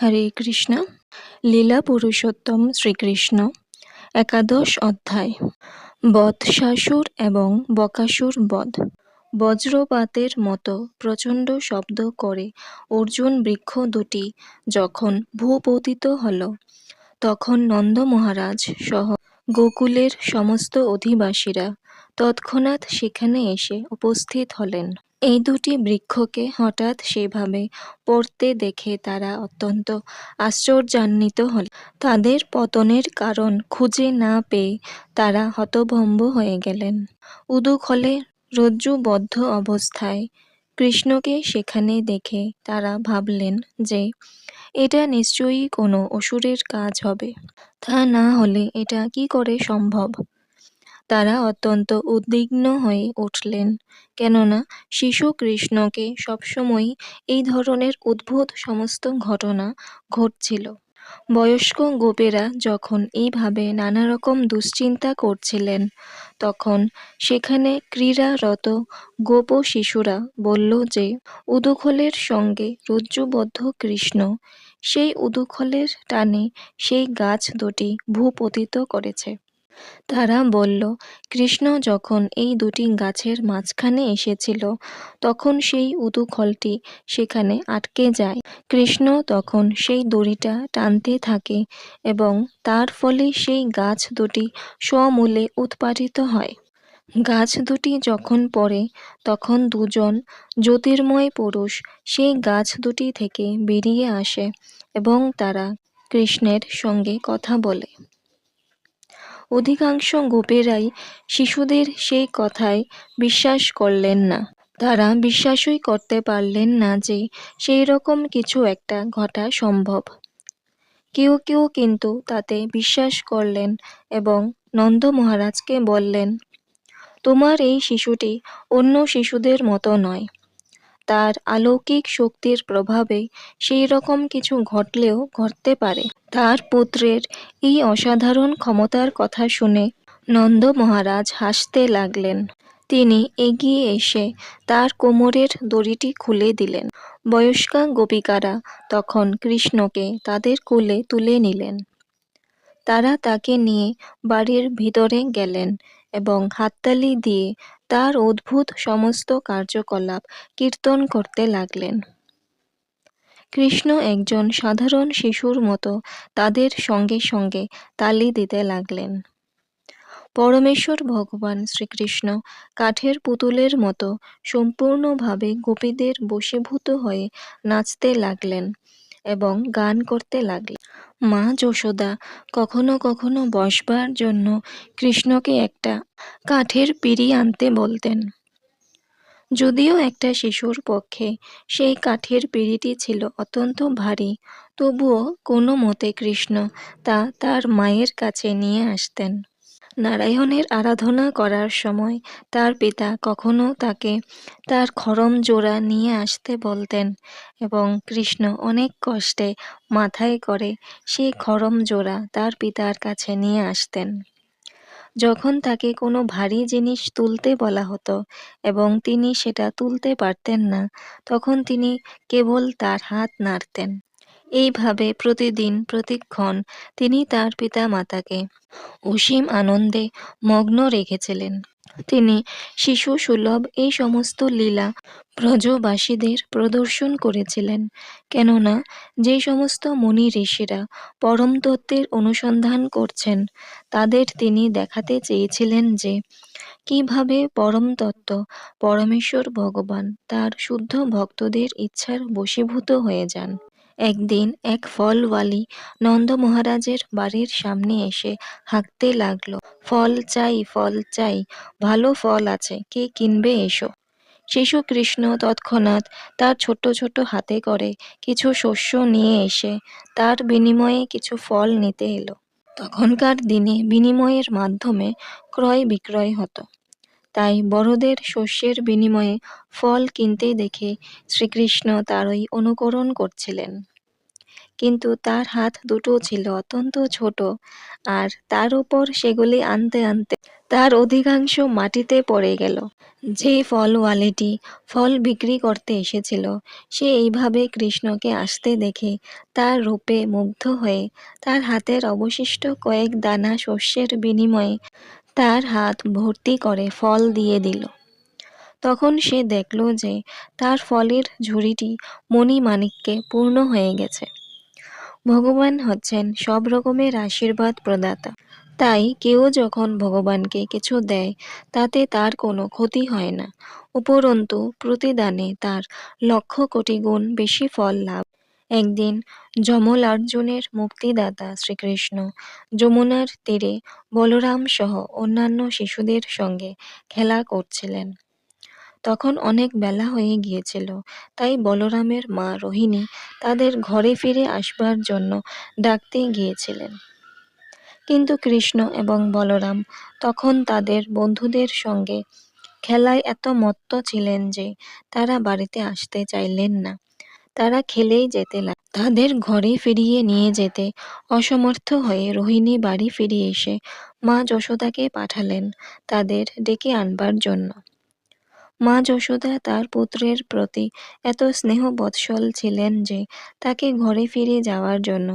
হরে কৃষ্ণ। লীলা পুরুষোত্তম শ্রীকৃষ্ণ। একাদশ অধ্যায়। বধ বৎসাসুর এবং বকাসুর বধ। বজ্রপাতের মতো প্রচণ্ড শব্দ করে অর্জুন বৃক্ষ দুটি যখন ভূপতিত হল, তখন নন্দ মহারাজ সহ গোকুলের সমস্ত অধিবাসীরা তৎক্ষণাৎ সেখানে এসে উপস্থিত হলেন। এই দুটি বৃক্ষকে হঠাৎ সেভাবে পড়তে দেখে তারা অত্যন্ত আশ্চর্যান্বিত হল। তাদের পতনের কারণ খুঁজে না পেয়ে তারা হতভম্ব হয়ে গেলেন। উদুখলে রজ্জুবদ্ধ অবস্থায় কৃষ্ণকে সেখানে দেখে তারা ভাবলেন যে, এটা নিশ্চয়ই কোনো অসুরের কাজ হবে। তা না হলে এটা কি করে সম্ভব? তারা অত্যন্ত উদ্বিগ্ন হয়ে উঠলেন। কেননা শিশু কৃষ্ণকে সবসময় এই ধরনের উদ্ভুত সমস্ত ঘটনা ঘটছিল। বয়স্ক গোপেরা যখন এইভাবে নানা রকম দুশ্চিন্তা করছিলেন, তখন সেখানে ক্রীড়ারত গোপ শিশুরা বলল যে, উদুখলের সঙ্গে রজ্জুবদ্ধ কৃষ্ণ, সেই উদুখলের টানে সেই গাছ দুটি ভূপতিত করেছে। তারা বলল, কৃষ্ণ যখন এই দুটি গাছের মাঝখানে এসেছিল, তখন সেই উদুখলটি সেখানে আটকে যায়। কৃষ্ণ তখন সেই দড়িটা টানতে থাকে এবং তার ফলে সেই গাছ দুটি সমূলে উৎপাদিত হয়। গাছ দুটি যখন পড়ে, তখন দুজন জ্যোতির্ময় পুরুষ সেই গাছ দুটি থেকে বেরিয়ে আসে এবং তারা কৃষ্ণের সঙ্গে কথা বলে। অধিকাংশ গোপেরাই শিশুদের সেই কথায় বিশ্বাস করলেন না। তারা বিশ্বাসই করতে পারলেন না যে সেই রকম কিছু একটা ঘটা সম্ভব। কেউ কেউ কিন্তু তাতে বিশ্বাস করলেন এবং নন্দ মহারাজকে বললেন, তোমার এই শিশুটি অন্য শিশুদের মতো নয়। তার অলৌকিক শক্তির প্রভাবে সেই রকম কিছু ঘটলেও ঘটতে পারে। তার পুত্রের এই অসাধারণ ক্ষমতার কথা শুনে নন্দ মহারাজ হাসতে লাগলেন। তিনি এগিয়ে এসে তার কোমরের দড়িটি খুলে দিলেন। বয়স্কা গোপিকারা তখন কৃষ্ণকে তাদের কোলে তুলে নিলেন। তারা তাকে নিয়ে বাড়ির ভিতরে গেলেন এবং হাততালি দিয়ে তার অদ্ভুত সমস্ত কার্যকলাপ কীর্তন করতে লাগলেন। কৃষ্ণ একজন সাধারণ শিশুর মতো তাদের সঙ্গে সঙ্গে তালি দিতে লাগলেন। পরমেশ্বর ভগবান শ্রীকৃষ্ণ কাঠের পুতুলের মতো সম্পূর্ণভাবে গোপীদের বশীভূত হয়ে নাচতে লাগলেন। এবং গান করতে লাগলেন মা যশোদা, কখনো কখনো বসবার জন্য কৃষ্ণকে একটা কাঠের পিড়ি আনতে বলতেন। যদিও একটা শিশুর পক্ষে সেই কাঠের পিঁড়িটি ছিল অত্যন্ত ভারী, তবুও কোনো মতে কৃষ্ণ তা তার মায়ের কাছে নিয়ে আসতেন। নারায়ণের আরাধনা করার সময় তার পিতা কখনো তাকে তার খরম জোড়া নিয়ে আসতে বলতেন এবং কৃষ্ণ অনেক কষ্টে মাথায় করে সেই খরম জোড়া তার পিতার কাছে নিয়ে আসতেন। যখন তাকে কোনো ভারী জিনিস তুলতে বলা হতো এবং তিনি সেটা তুলতে পারতেন না, তখন তিনি কেবল তার হাত নাড়তেন। এইভাবে প্রতিদিন, প্রতিক্ষণ তিনি তার পিতা মাতাকে অসীম আনন্দে মগ্ন রেখেছিলেন। তিনি শিশু সুলভ এই সমস্ত লীলা ব্রজবাসীদের প্রদর্শন করেছিলেন, কেননা যে সমস্ত মুনি ঋষিরা পরম তত্ত্বের অনুসন্ধান করছেন, তাদের তিনি দেখাতে চেয়েছিলেন যে কীভাবে পরম তত্ত্ব পরমেশ্বর ভগবান তার শুদ্ধ ভক্তদের ইচ্ছার বশীভূত হয়ে যান। একদিন এক ফলওয়ালি নন্দ মহারাজের বাড়ির সামনে এসে হাঁকতে লাগল, ফল চাই ফল চাই, ভালো ফল আছে, কে কিনবে এসো? শিশু কৃষ্ণ তৎক্ষণাৎ তার ছোট ছোট হাতে করে কিছু শস্য নিয়ে এসে তার বিনিময়ে কিছু ফল নিতে এলো। তখনকার দিনে বিনিময়ের মাধ্যমে ক্রয় বিক্রয় হতো। তাই বড়দের শস্যের বিনিময়ে ফল কিনতে দেখে শ্রীকৃষ্ণ তারই অনুকরণ করছিলেন। কিন্তু তার হাত দুটো ছিল অত্যন্ত ছোট আর তার উপর সেগুলি আনতে আনতে তার অধিকাংশ মাটিতে পড়ে গেল। যে ফলওয়ালিটি ফল বিক্রি করতে এসেছিল, সে এইভাবে কৃষ্ণকে আসতে দেখে তার রূপে মুগ্ধ হয়ে তার হাতের অবশিষ্ট কয়েক দানা শস্যের বিনিময়ে তার হাত ভর্তি করে ফল দিয়ে দিল। তখন সে দেখল যে তার ফলের ঝুড়িটি মণিমাণিক্যে পূর্ণ হয়ে গেছে। ভগবান হচ্ছেন সব রকমের আশীর্বাদ প্রদাতা। তাই কেউ যখন ভগবানকে কিছু দেয়, তাতে তার কোনো ক্ষতি হয় না। উপরন্তু, প্রতিদানে তার লক্ষ কোটি গুণ বেশি ফল লাভ। একদিন যমলার্জুনের মুক্তিদাতা শ্রীকৃষ্ণ যমুনার তীরে বলরাম সহ অন্যান্য শিশুদের সঙ্গে খেলা করছিলেন। তখন অনেক বেলা হয়ে গিয়েছিল। তাই বলরামের মা রোহিণী তাদের ঘরে ফিরে আসবার জন্য ডাকতে গিয়েছিলেন। কিন্তু কৃষ্ণ এবং বলরাম তখন তাদের বন্ধুদের সঙ্গে খেলায় এত মত্ত ছিলেন যে তারা বাড়িতে আসতে চাইলেন না। তারা খেলেই যেতে লাগ তাদের ঘরে ফিরিয়ে নিয়ে যেতে অসমর্থ হয়ে রোহিণী বাড়ি ফিরে এসে মা যশোদাকে পাঠালেন তাদের ডেকে আনবার জন্য। মা যশোদা তার পুত্রের প্রতি এত স্নেহ বৎসল ছিলেন যে তাকে ঘরে ফিরে যাওয়ার জন্য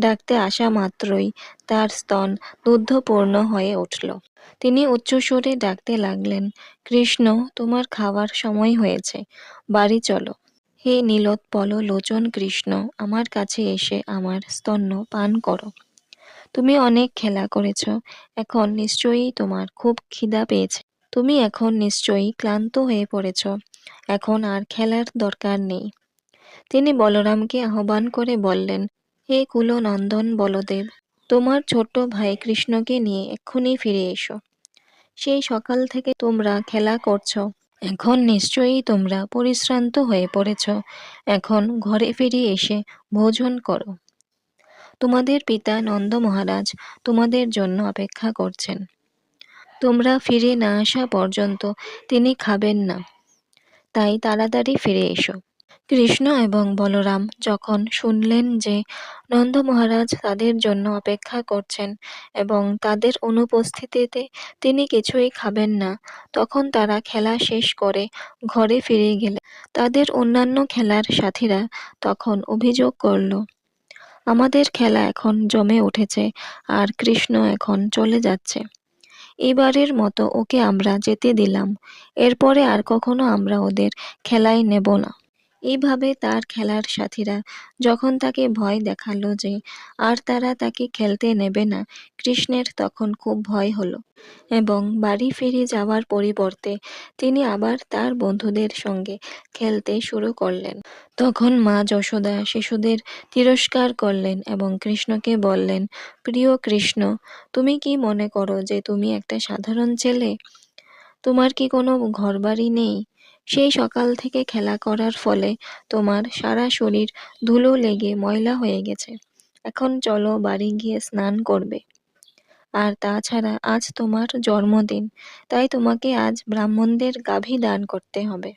ডাকতে আসা মাত্রই তার স্তন দুগ্ধপূর্ণ হয়ে উঠল। তিনি উচ্চস্বরে ডাকতে লাগলেন, কৃষ্ণ, তোমার খাওয়ার সময় হয়েছে। বাড়ি চলো। হে নীলোৎপল লোচন কৃষ্ণ, আমার কাছে এসে আমার স্তন্য পান করো। তুমি অনেক খেলা করেছ, এখন নিশ্চয়ই তোমার খুব খিদা পেয়েছে। তুমি এখন নিশ্চয়ই ক্লান্ত হয়ে পড়েছ। এখন আর খেলার দরকার নেই। তিনি বলরামকে আহ্বান করে বললেন, হে কুলনন্দন বলদেব, তোমার ছোট্ট ভাই কৃষ্ণকে নিয়ে এক্ষুনি ফিরে এসো। সেই সকাল থেকে তোমরা খেলা করছ। এখন নিশ্চয়ই তোমরা পরিশ্রান্ত হয়ে পড়েছ। এখন ঘরে ফিরে এসে ভোজন করো। তোমাদের পিতা নন্দ মহারাজ তোমাদের জন্য অপেক্ষা করছেন। তোমরা ফিরে না আসা পর্যন্ত তিনি খাবেন না। তাই তাড়াতাড়ি ফিরে এসো। কৃষ্ণ এবং বলরাম যখন শুনলেন যে নন্দ মহারাজ তাদের জন্য অপেক্ষা করছেন এবং তাদের অনুপস্থিতিতে তিনি কিছুই খাবেন না, তখন তারা খেলা শেষ করে ঘরে ফিরে গেলে তাদের অন্যান্য খেলার সাথীরা তখন অভিযোগ করল, আমাদের খেলা এখন জমে উঠেছে আর কৃষ্ণ এখন চলে যাচ্ছে। এবারের মতো ওকে আমরা যেতে দিলাম। এরপরে আর কখনো আমরা ওদের খেলায় নেব না। এইভাবে তার খেলার সাথীরা যখন তাকে ভয় দেখাল যে আর তারা তাকে খেলতে নেবে না, কৃষ্ণের তখন খুব ভয় হলো এবং বাড়ি ফিরে যাওয়ার পরিবর্তে তিনি আবার তার বন্ধুদের সঙ্গে খেলতে শুরু করলেন। তখন মা যশোদা শিশুদের তিরস্কার করলেন এবং কৃষ্ণকে বললেন, প্রিয় কৃষ্ণ, তুমি কি মনে করো যে তুমি একটা সাধারণ ছেলে? তোমার কি কোনো ঘরবাড়ি নেই? সেই সকাল থেকে খেলা করার ফলে তোমার সারা শরীর ধুলো লেগে ময়লা হয়ে গেছে। এখন চলো বাড়ি গিয়ে স্নান করবে। আর তাছাড়া আজ তোমার জন্মদিন, তাই তোমাকে আজ ব্রাহ্মণদের গাভী দান করতে হবে।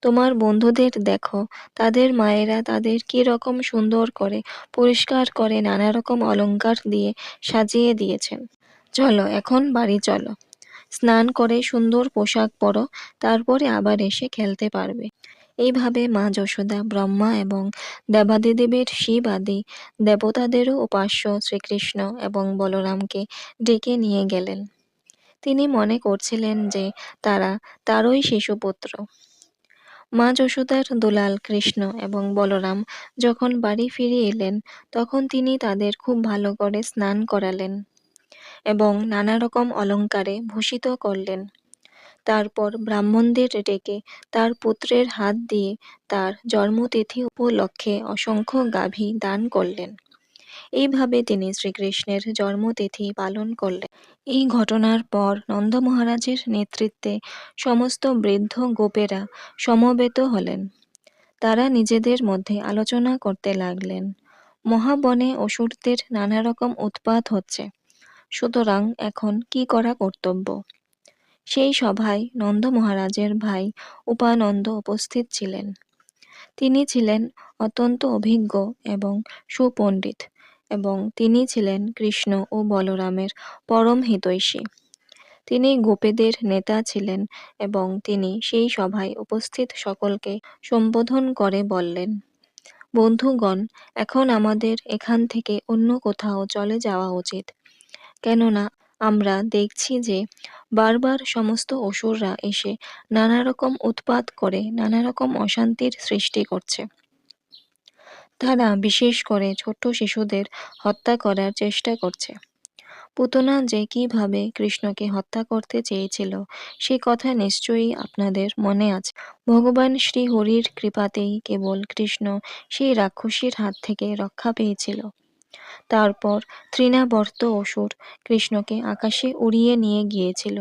তোমার বন্ধুদের দেখো, তাদের মায়েরা তাদের কি রকম সুন্দর করে, পরিষ্কার করে, নানা রকম অলঙ্কার দিয়ে সাজিয়ে দিয়েছেন। চলো, এখন বাড়ি চলো। স্নান করে সুন্দর পোশাক পরো, তারপরে আবার এসে খেলতে পারবে। এইভাবে মা যশোদা, ব্রহ্মা এবং দেবাদিদেবীর শিব আদি দেবতাদেরও উপাস্য শ্রীকৃষ্ণ এবং বলরামকে ডেকে নিয়ে গেলেন। তিনি মনে করছিলেন যে তারা তারই শিশুপুত্র মা যশোদার দুলাল কৃষ্ণ এবং বলরাম যখন বাড়ি ফিরে এলেন, তখন তিনি তাদের খুব ভালো করে স্নান করালেন। এবং নানা রকম অলঙ্কারে ভূষিত করলেন। তারপর ব্রাহ্মণদের ডেকে তার পুত্রের হাত দিয়ে তার জন্মতিথি উপলক্ষে অসংখ্য গাভী দান করলেন। এইভাবে তিনি শ্রীকৃষ্ণের জন্মতিথি পালন করলেন। এই ঘটনার পর নন্দ মহারাজের নেতৃত্বে সমস্ত বৃদ্ধ গোপেরা সমবেত হলেন। তারা নিজেদের মধ্যে আলোচনা করতে লাগলেন। মহাবনে অসুরদের নানা রকম উৎপাত হচ্ছে। সুতরাং এখন কি করা কর্তব্য? সেই সভায় নন্দ মহারাজের ভাই উপানন্দ উপস্থিত ছিলেন। তিনি ছিলেন অত্যন্ত অভিজ্ঞ এবং সুপণ্ডিত এবং তিনি ছিলেন কৃষ্ণ ও বলরামের পরম হিতৈষী। তিনি গোপেদের নেতা ছিলেন এবং তিনি সেই সভায় উপস্থিত সকলকে সম্বোধন করে বললেন, বন্ধুগণ, এখন আমাদের এখান থেকে অন্য কোথাও চলে যাওয়া উচিত। কেননা আমরা দেখছি যে বারবার সমস্ত অসুররা এসে নানা রকম উৎপাত করে নানা রকম অশান্তির সৃষ্টি করছে। তারা বিশেষ করে ছোট শিশুদের হত্যা করার চেষ্টা করছে। পুতনা যে কীভাবে কৃষ্ণকে হত্যা করতে চেয়েছিল, সে কথা নিশ্চয়ই আপনাদের মনে আছে। ভগবান শ্রী হরির কৃপাতেই কেবল কৃষ্ণ সেই রাক্ষসীর হাত থেকে রক্ষা পেয়েছিল। তারপর তৃণাবর্ত অসুর কৃষ্ণকে আকাশে উড়িয়ে নিয়ে গিয়েছিল।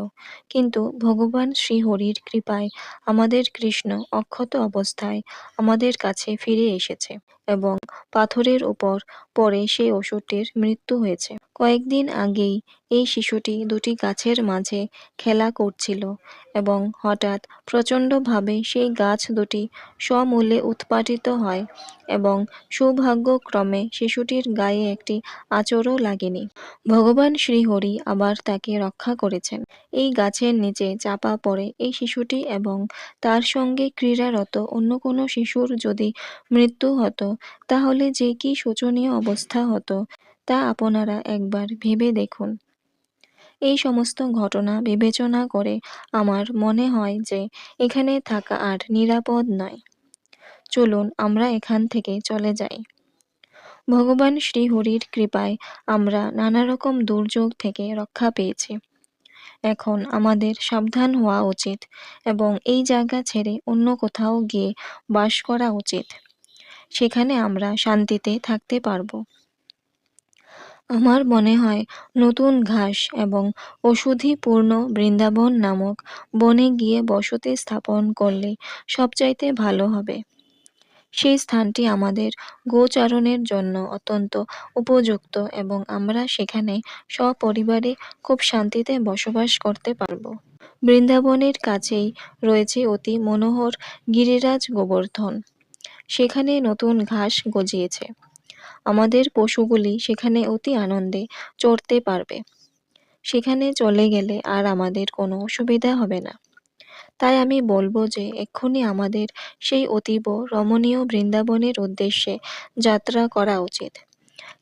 কিন্তু ভগবান শ্রীহরির কৃপায় আমাদের কৃষ্ণ অক্ষত অবস্থায় আমাদের কাছে ফিরে এসেছে এবং পাথরের উপর পরে সেই অসুরটির মৃত্যু হয়েছে। কয়েকদিন আগেই এই শিশুটি দুটি গাছের মাঝে খেলা করছিল এবং হঠাৎ প্রচণ্ডভাবে সেই গাছ দুটি সমূলে উৎপাটিত হয় এবং সৌভাগ্যক্রমে শিশুটির গায়ে একটি আচরও লাগেনি। ভগবান শ্রীহরি আবার তাকে রক্ষা করেছেন। এই গাছের নিচে চাপা পড়ে এই শিশুটি এবং তার সঙ্গে ক্রীড়ারত অন্য কোনো শিশুর যদি মৃত্যু হতো, তাহলে যে কি শোচনীয় অবস্থা হতো তা আপনারা একবার ভেবে দেখুন। এই সমস্ত ঘটনা বিবেচনা করে আমার মনে হয় যে এখানে থাকা আর নিরাপদ নয়। চলুন আমরা এখান থেকে চলে যাই। ভগবান শ্রীহরির কৃপায় আমরা নানা রকম দুর্যোগ থেকে রক্ষা পেয়েছি। এখন আমাদের সাবধান হওয়া উচিত এবং এই জায়গা ছেড়ে অন্য কোথাও গিয়ে বাস করা উচিত। সেখানে আমরা শান্তিতে থাকতে পারব। আমার মনে হয় নতুন ঘাস এবং ওষুধিপূর্ণ বৃন্দাবন নামক বনে গিয়ে বসতি স্থাপন করলে সবচাইতে ভালো হবে। সেই স্থানটি আমাদের গোচারণের জন্য অত্যন্ত উপযুক্ত এবং আমরা সেখানে সপরিবারে খুব শান্তিতে বসবাস করতে পারব। বৃন্দাবনের কাছেই রয়েছে অতি মনোহর গিরিরাজ গোবর্ধন। সেখানে নতুন ঘাস গজিয়েছে। আমাদের পশুগুলি সেখানে অতি আনন্দে চড়তে পারবে। সেখানে চলে গেলে আর আমাদের কোনো অসুবিধা হবে না। তাই আমি বলব যে, এক্ষুনি আমাদের সেই অতীব রমণীয় বৃন্দাবনের উদ্দেশ্যে যাত্রা করা উচিত।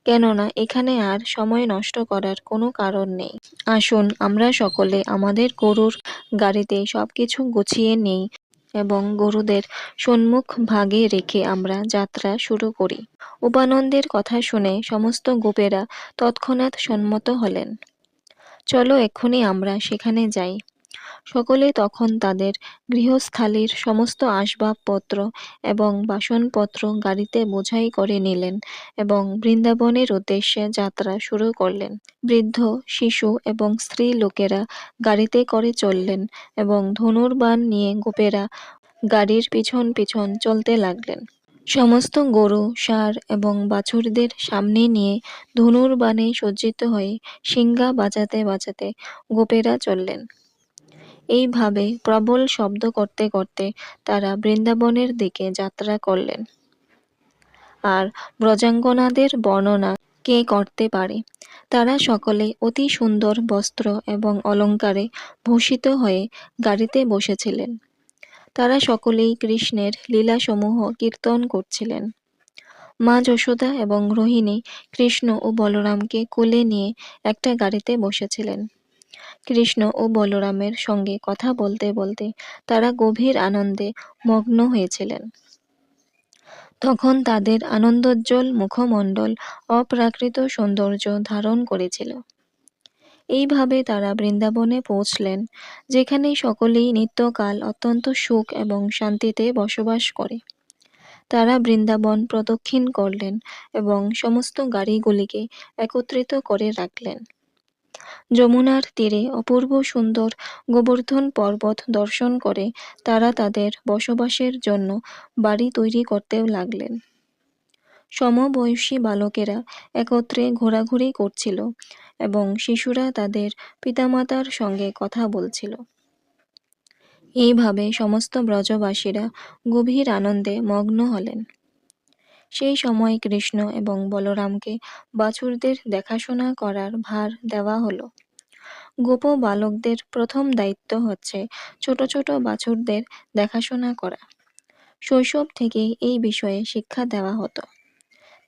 কেননা, এখানে আর সময় নষ্ট করার কোনো কারণ নেই। আসুন, আমরা সকলে আমাদের গরুর গাড়িতে সব কিছু গুছিয়ে নেই। এবং গরুদের সম্মুখ ভাগে রেখে আমরা যাত্রা শুরু করি। উপানন্দের কথা শুনে সমস্ত গোপেরা তৎক্ষণাৎ সম্মত হলেন। চলো এক্ষুনি আমরা সেখানে যাই। সকলে তখন তাদের গৃহস্থালির সমস্ত আসবাবপত্র এবং বাসনপত্র গাড়িতে বোঝাই করে নিলেন এবং বৃন্দাবনের উদ্দেশ্যে যাত্রা শুরু করলেন। বৃদ্ধ, শিশু এবং স্ত্রী লোকেরা গাড়িতে করে চললেন এবং ধনুর্বাণ নিয়ে গোপেরা গাড়ির পিছন পিছন চলতে লাগলেন। সমস্ত গরু, ষাঁড় এবং বাছুরদের সামনে নিয়ে ধনুর্বাণে সজ্জিত হয়ে সিংহা বাজাতে বাজাতে গোপেরা চললেন। এইভাবে প্রবল শব্দ করতে করতে তারা বৃন্দাবনের দিকে যাত্রা করলেন। আর ব্রজাঙ্গনাদের বর্ণনা কে করতে পারে? তারা সকলে অতি সুন্দর বস্ত্র এবং অলঙ্কারে ভূষিত হয়ে গাড়িতে বসেছিলেন। তারা সকলেই কৃষ্ণের লীলাসমূহ কীর্তন করছিলেন। মা যশোদা এবং রোহিণী কৃষ্ণ ও বলরামকে কোলে নিয়ে একটা গাড়িতে বসেছিলেন। কৃষ্ণ ও বলরামের সঙ্গে কথা বলতে বলতে তারা গভীর আনন্দে মগ্ন হয়েছিলেন। তখন তাদের আনন্দোজ্জ্বল মুখমণ্ডল অপ্রাকৃত সৌন্দর্য ধারণ করেছিল। এইভাবে তারা বৃন্দাবনে পৌঁছলেন, যেখানে সকলেই নিত্যকাল অত্যন্ত সুখ এবং শান্তিতে বসবাস করে। তারা বৃন্দাবন প্রদক্ষিণ করলেন এবং সমস্ত গাড়িগুলিকে একত্রিত করে রাখলেন। যমুনার তীরে অপূর্ব সুন্দর গোবর্ধন পর্বত দর্শন করে তারা তাদের বসবাসের জন্য বাড়ি তৈরি করতেও লাগলেন। সমবয়সী বালকেরা একত্রে ঘোরাঘুরি করছিল এবং শিশুরা তাদের পিতামাতার সঙ্গে কথা বলছিল। এইভাবে সমস্ত ব্রজবাসীরা গভীর আনন্দে মগ্ন হলেন। সেই সময় কৃষ্ণ এবং বলরামকে বাছুরদের দেখাশোনা করার ভার দেওয়া হলো। গোপ বালকদের প্রথম দায়িত্ব হচ্ছে ছোট ছোট বাছুরদের দেখাশোনা করা। শৈশব থেকেই এই বিষয়ে শিক্ষা দেওয়া হতো।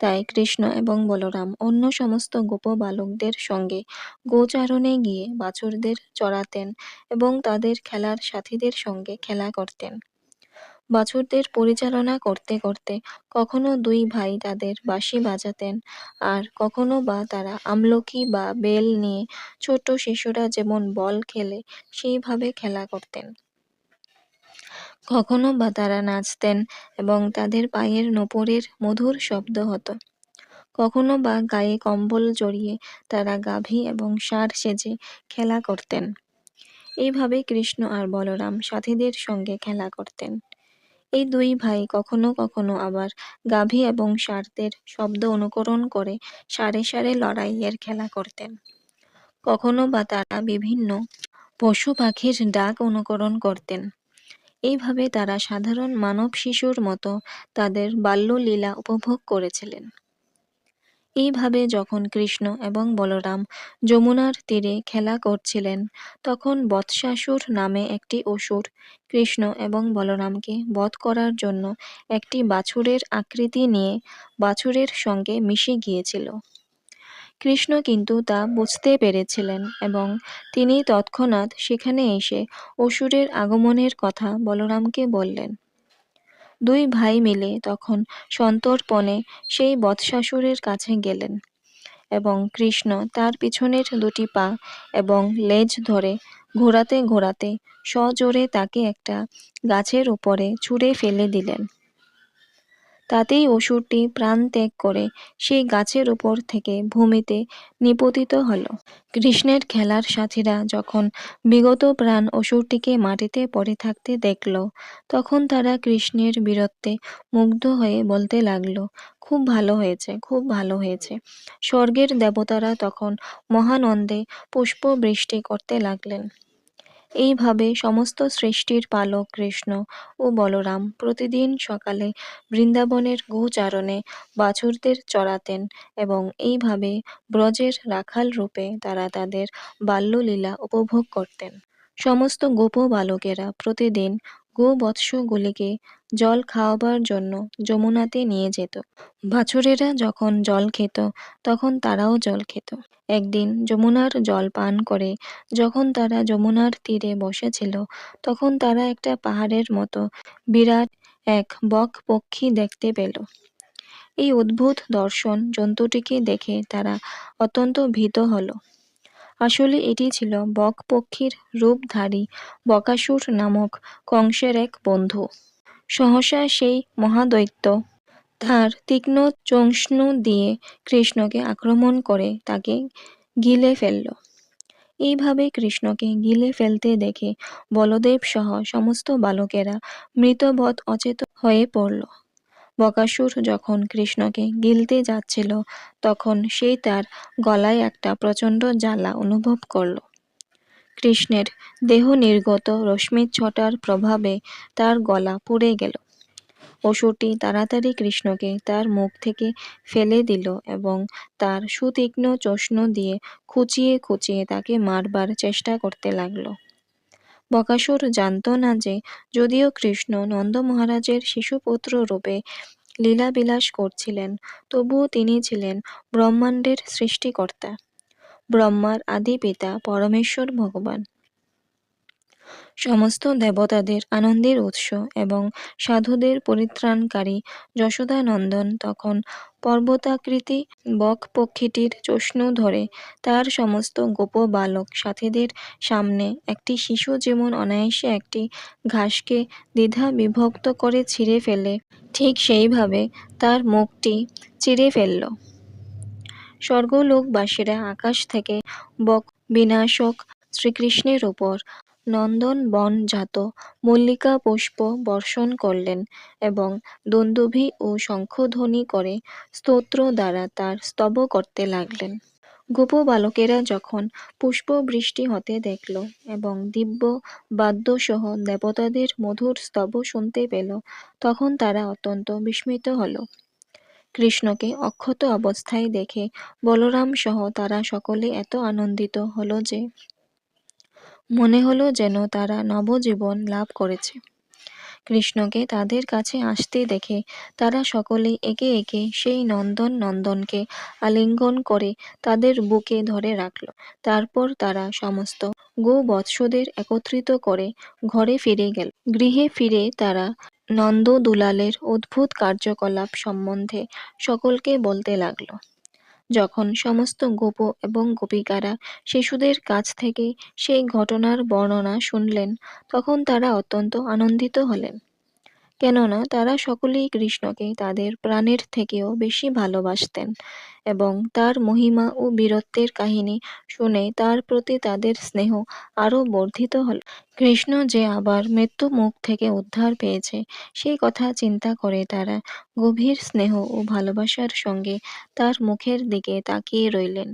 তাই কৃষ্ণ এবং বলরাম অন্য সমস্ত গোপ বালকদের সঙ্গে গোচারণে গিয়ে বাছুরদের চড়াতেন এবং তাদের খেলার সাথীদের সঙ্গে খেলা করতেন। বাছুরদের পরিচালনা করতে করতে কখনো দুই ভাই তাদের বাঁশি বাজাতেন আর কখনো বা তারা আমলকি বা বেল নিয়ে ছোট শিশুরা যেমন বল খেলে সেইভাবে খেলা করতেন। কখনো বা তারা নাচতেন এবং তাদের পায়ের নোপরের মধুর শব্দ হতো। কখনো বা গায়ে কম্বল জড়িয়ে তারা গাভী এবং ষাঁড় সেজে খেলা করতেন। এইভাবে কৃষ্ণ আর বলরাম সাথীদের সঙ্গে খেলা করতেন। এই দুই ভাই কখনো কখনো আবার গাভী এবং ষাঁড়দের শব্দ অনুকরণ করে সারে সারে লড়াইয়ের খেলা করতেন। কখনো বা তারা বিভিন্ন পশু পাখির ডাক অনুকরণ করতেন। এইভাবে তারা সাধারণ মানব শিশুর মতো তাদের বাল্যলীলা উপভোগ করেছিলেন। এইভাবে যখন কৃষ্ণ এবং বলরাম যমুনার তীরে খেলা করছিলেন, তখন বৎসাসুর নামে একটি অসুর কৃষ্ণ এবং বলরামকে বধ করার জন্য একটি বাছুরের আকৃতি নিয়ে বাছুরের সঙ্গে মিশে গিয়েছিল। কৃষ্ণ কিন্তু তা বুঝতে পেরেছিলেন এবং তিনি তৎক্ষণাৎ সেখানে এসে অসুরের আগমনের কথা বলরামকে বললেন। দুই ভাই মিলে তখন সন্তর্পণে সেই বৎসাসুরের কাছে গেলেন এবং কৃষ্ণ তার পিছনের দুটি পা এবং লেজ ধরে ঘোরাতে ঘোরাতে সজোরে তাকে একটা গাছের উপরে ছুঁড়ে ফেলে দিলেন। তাতেই অসুরটি প্রাণ ত্যাগ করে সেই গাছের উপর থেকে ভূমিতে নিপতিত হল। কৃষ্ণের খেলার সাথীরা যখন বিগত প্রাণ অসুরটিকে মাটিতে পড়ে থাকতে দেখল, তখন তারা কৃষ্ণের বীরত্বে মুগ্ধ হয়ে বলতে লাগল, খুব ভালো হয়েছে, খুব ভালো হয়েছে। স্বর্গের দেবতারা তখন মহানন্দে পুষ্পবৃষ্টি করতে লাগলেন। এইভাবে সমস্ত সৃষ্টির পালক কৃষ্ণ ও বলরাম প্রতিদিন সকালে বৃন্দাবনের গোচারণে বাছুরদের চড়াতেন এবং এইভাবে ব্রজের রাখাল রূপে তারা তাদের বাল্যলীলা উপভোগ করতেন। সমস্ত গোপ বালকেরা প্রতিদিন গোবৎসগুলিকে জল খাওয়াবার জন্য যমুনাতে নিয়ে যেত। বাছুরেরা যখন জল খেত, তখন তারাও জল খেত। একদিন যমুনার জল পান করে যখন তারা যমুনার তীরে বসেছিল, তখন তারা একটা পাহাড়ের মতো বিরাট এক বক পক্ষী দেখতে পেল। এই অদ্ভুত দর্শন জন্তুটিকে দেখে তারা অত্যন্ত ভীত হল। আসলে এটি ছিল বক পক্ষীর রূপধারী বকাসুর নামক কংসের এক বন্ধু। সহসা সেই মহাদৈত্য তার তীক্ষ্ণ চংষ্ণু দিয়ে কৃষ্ণকে আক্রমণ করে তাকে গিলে ফেলল। এইভাবে কৃষ্ণকে গিলে ফেলতে দেখে বলদেব সহ সমস্ত বালকেরা মৃতবধ অচেত হয়ে পড়ল। বকাসুর যখন কৃষ্ণকে গিলতে যাচ্ছিল, তখন সেই তার গলায় একটা প্রচণ্ড জ্বালা অনুভব করল। কৃষ্ণের দেহ নির্গত রশ্মিচ্ছটার প্রভাবে তার গলা পুড়ে গেল। অসুরটি তাড়াতাড়ি কৃষ্ণকে তার মুখ থেকে ফেলে দিল এবং তার সুতীক্ষ্ণ চষ্ণ দিয়ে খুঁচিয়ে খুঁচিয়ে তাকে মারবার চেষ্টা করতে লাগল। বকাসুর জানত না যে, যদিও কৃষ্ণ নন্দ মহারাজের শিশুপুত্র রূপে লীলাবিলাস করছিলেন, তবুও তিনি ছিলেন ব্রহ্মাণ্ডের সৃষ্টিকর্তা। ব্রহ্মার আদি পিতা পরমেশ্বর ভগবান। সমস্ত দেবতাদের আনন্দের উৎস এবং সাধুদের পরিত্রাণকারী যশোদানন্দন তখন পর্বতাকৃতি বক পক্ষীটির চষ্ণ ধরে তার সমস্ত গোপ বালক সাথীদের সামনে একটি শিশু যেমন অনায়াসে একটি ঘাসকে দ্বিধা বিভক্ত করে ছিঁড়ে ফেলে, ঠিক সেইভাবে তার মুখটি চিরে ফেলল। স্বর্গলোকবাসীরা আকাশ থেকে বক বিনাশক শ্রীকৃষ্ণের উপর নন্দন বনজাত মল্লিকা পুষ্প বর্ষণ করলেন এবং দন্দুভি ও শঙ্খধ্বনি করে স্তোত্র দ্বারা তার স্তব করতে লাগলেন। গোপ বালকেরা যখন পুষ্পবৃষ্টি হতে দেখল এবং দিব্য বাদ্যসহ দেবতাদের মধুর স্তব শুনতে পেল, তখন তারা অত্যন্ত বিস্মিত হল। কৃষ্ণকে অক্ষত অবস্থায় দেখে বলরাম সহ তারা সকলে এত আনন্দিত হল যে মনে হলো যেন তারা নবজীবন লাভ করেছে। কৃষ্ণকে তাদের কাছে আসতে দেখে তারা সকলেই একে একে সেই নন্দন নন্দনকে আলিঙ্গন করে তাদের বুকে ধরে রাখল। তারপর তারা সমস্ত গোবৎসদের একত্রিত করে ঘরে ফিরে গেল। গৃহে ফিরে তারা নন্দ দুলালের অদ্ভুত কার্যকলাপ সম্বন্ধে সকলকে বলতে লাগল। যখন সমস্ত গোপ এবং গোপিকারা শিশুদের কাছ থেকে সেই ঘটনার বর্ণনা শুনলেন, তখন তারা অত্যন্ত আনন্দিত হলেন। কেননা তারা সকলেই কৃষ্ণকে তাদের প্রাণের থেকেও বেশি ভালোবাসতেন। এবং তার মহিমা ও বীরত্বের কাহিনী শুনে তার প্রতি তাদের স্নেহ আরও বর্ধিত হল। কৃষ্ণ যে আবার মৃত্যু মুখ থেকে উদ্ধার পেয়েছে, সেই কথা চিন্তা করে তারা গভীর স্নেহ ও ভালোবাসার সঙ্গে তার মুখের দিকে তাকিয়ে রইলেন।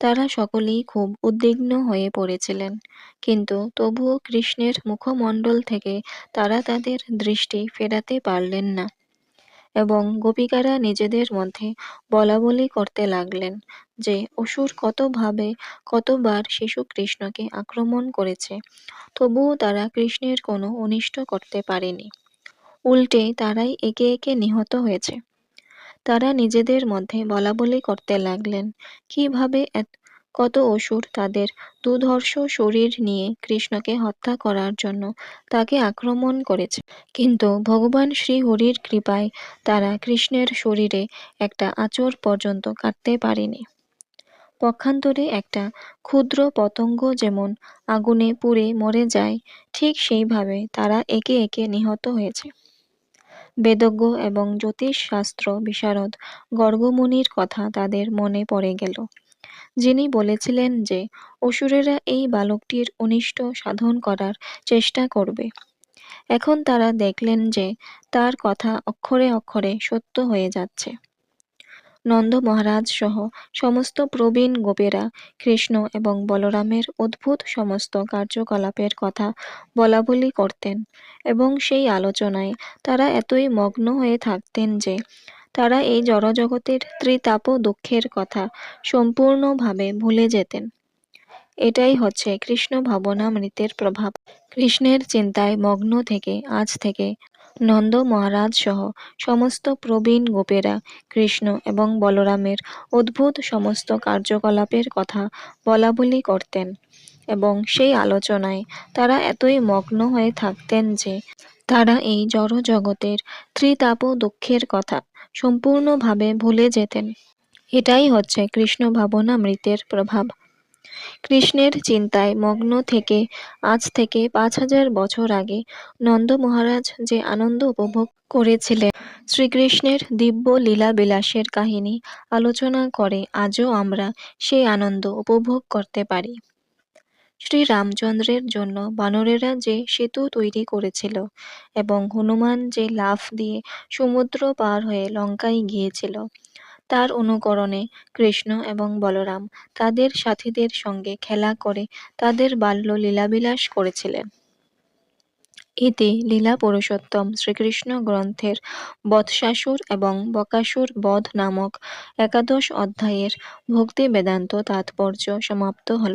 তারা সকলেই খুব উদ্বিগ্ন হয়ে পড়েছিলেন, কিন্তু তবুও কৃষ্ণের মুখমণ্ডল থেকে তারা তাদের দৃষ্টি ফেরাতে পারলেন না। এবং গোপিকারা নিজেদের মধ্যে বলাবলি করতে লাগলেন যে অসুর কতভাবে কতবার শিশু কৃষ্ণকে আক্রমণ করেছে, তবুও তারা কৃষ্ণের কোনো অনিষ্ট করতে পারেনি। উল্টে তারাই একে একে নিহত হয়েছে। তারা নিজেদের মধ্যে বলাবলি করতে লাগলেন, কীভাবে কত অসুর তাদের দুধর্ষ শরীর নিয়ে কৃষ্ণকে হত্যা করার জন্য তাকে আক্রমণ করেছে। কিন্তু ভগবান শ্রী হরির কৃপায় তারা কৃষ্ণের শরীরে একটা আচর পর্যন্ত কাটতে পারেনি। পক্ষান্তরে একটা ক্ষুদ্র পতঙ্গ যেমন আগুনে পুড়ে মরে যায়, ঠিক সেইভাবে তারা একে একে নিহত হয়েছে। বেদজ্ঞ এবং জ্যোতিষশাস্ত্র বিশারদ গর্গমুনির কথা তাদের মনে পড়ে গেল। যিনি বলেছিলেন যে, অসুরেরা এই বালকটির অনিষ্ট সাধন করার চেষ্টা করবে। এখন তারা দেখলেন যে, তার কথা অক্ষরে অক্ষরে সত্য হয়ে যাচ্ছে। নন্দ মহারাজ সহ সমস্ত প্রবীণ গোপেরা, কৃষ্ণ এবং বলরামের অদ্ভুত সমস্ত কার্যকলাপের কথা বলাবলি করতেন এবং সেই আলোচনায় তারা এতই মগ্ন হয়ে থাকতেন যে তারা এই জড়জগতের ত্রিতাপ দুঃখের কথা সম্পূর্ণভাবে ভুলে যেতেন। এটাই হচ্ছে কৃষ্ণ ভাবনামৃতের প্রভাব। কৃষ্ণের চিন্তায় মগ্ন থেকে, আজ থেকে নন্দ মহারাজ সহ সমস্ত প্রবীণ গোপেরা কৃষ্ণ এবং বলরামের অদ্ভুত সমস্ত কার্যকলাপের কথা বলাবলি করতেন এবং সেই আলোচনায় তারা এতই মগ্ন হয়ে থাকতেন যে তারা এই জড় জগতের ত্রিতাপ দুঃখের কথা সম্পূর্ণভাবে ভুলে যেতেন। এটাই হচ্ছে কৃষ্ণ ভাবনামৃতের প্রভাব। কৃষ্ণের চিন্তায় মগ্ন থেকে, আজ থেকে পাঁচ হাজার বছর আগে নন্দ মহারাজ যে আনন্দ উপভোগ করেছিলেন, শ্রীকৃষ্ণের দিব্য লীলা বিলাসের কাহিনী আলোচনা করে আজও আমরা সেই আনন্দ উপভোগ করতে পারি। শ্রী রামচন্দ্রের জন্য বানরেরা যে সেতু তৈরি করেছিল এবং হনুমান যে লাফ দিয়ে সমুদ্র পার হয়ে লঙ্কায় গিয়েছিল, তার অনুকরণে কৃষ্ণ এবং বলরাম তাদের সাথীদের সঙ্গে খেলা করে তাদের বাল্য লীলাবিলাস করেছিলেন। এতে লীলা পুরুষোত্তম শ্রীকৃষ্ণ গ্রন্থের বৎসাসুর এবং বকাসুর বধ নামক একাদশ অধ্যায়ের ভক্তি বেদান্ত তাৎপর্য সমাপ্ত হল।